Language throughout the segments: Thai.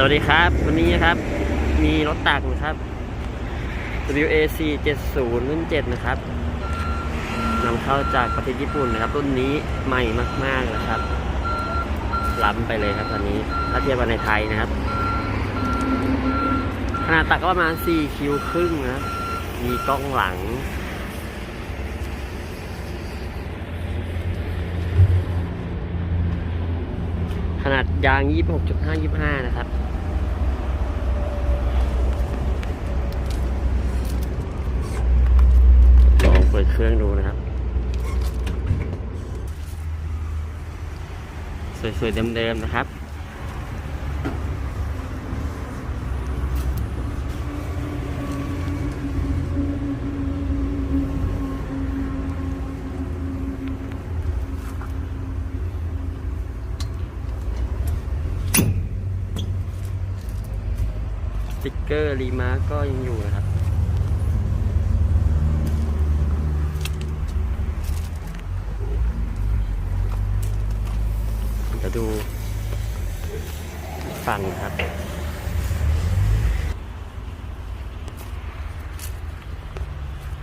สวัสดีครับ วันนี้นะครับ มีรถตักนะครับ WAC 70รุ่น7นะครับนำเข้าจากประเทศญี่ปุ่นนะครับ รุ่นนี้ใหม่มากๆนะครับ ล้ำไปเลยครับตอนนี้ถ้าเทียบกับในไทยนะครับ ขนาดตักก็ประมาณ4คิวครึ่งนะครับมีกล้องหลังขนาดยาง 26.5 25 นะครับ ล องเปิดเครื่องดูนะครับ สวยๆเดิมๆนะครับสติ๊กเกอร์รีมาร์ก็ยังอยู่นะครับ จะดูฝั่งนะครับ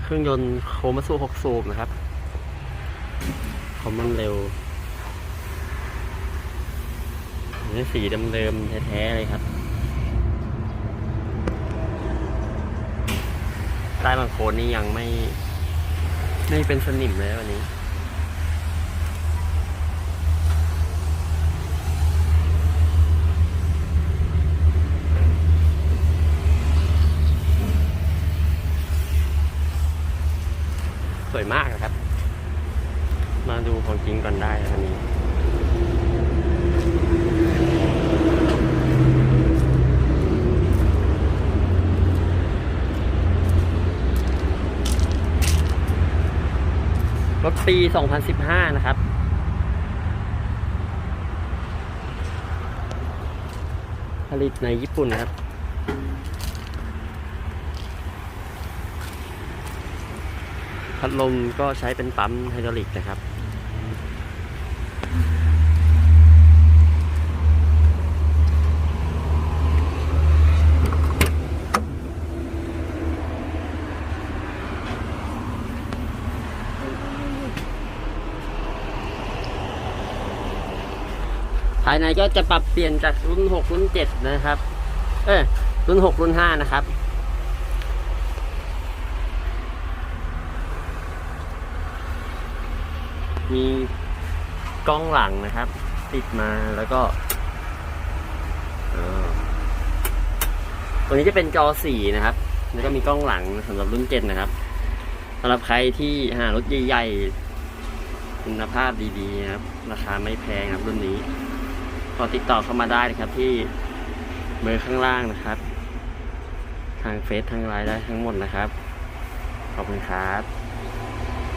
เครื่องยนต์โคมาสู6สูบนะครับคอมมันเร็วนี่สีเดิมๆแท้ๆเลยครับใต้บางโคนนี่ยังไม่ไม่เป็นสนิมเลยวันนี้ สวยมากนะครับ มาดูของจริงก่อนได้คันนี้รถปี 2015 นะครับ ผลิตในญี่ปุ่นนะครับ พัดลมก็ใช้เป็นปั๊มไฮดรอลิกนะครับ ภายในก็จะปรับเปลี่ยนจากรุ่น 6 รุ่น 7 นะครับ เอ้ยรุ่น 6 รุ่น 5 นะครับ มีกล้องหลังนะครับ ติดมาแล้วก็ตัวนี้จะเป็นจอสีนะครับ แล้วก็มีกล้องหลังสำหรับรุ่น7นะครับสำหรับใครที่หารถใหญ่ๆคุณภาพดีๆนะครับ ราคาไม่แพงครับรุ่นนี้ก็ติดต่อเข้ามาได้นะครับที่เบอร์ข้างล่างนะครับ ทางเฟซทางไลน์ได้ทั้งหมดนะครับ ขอบคุณครับ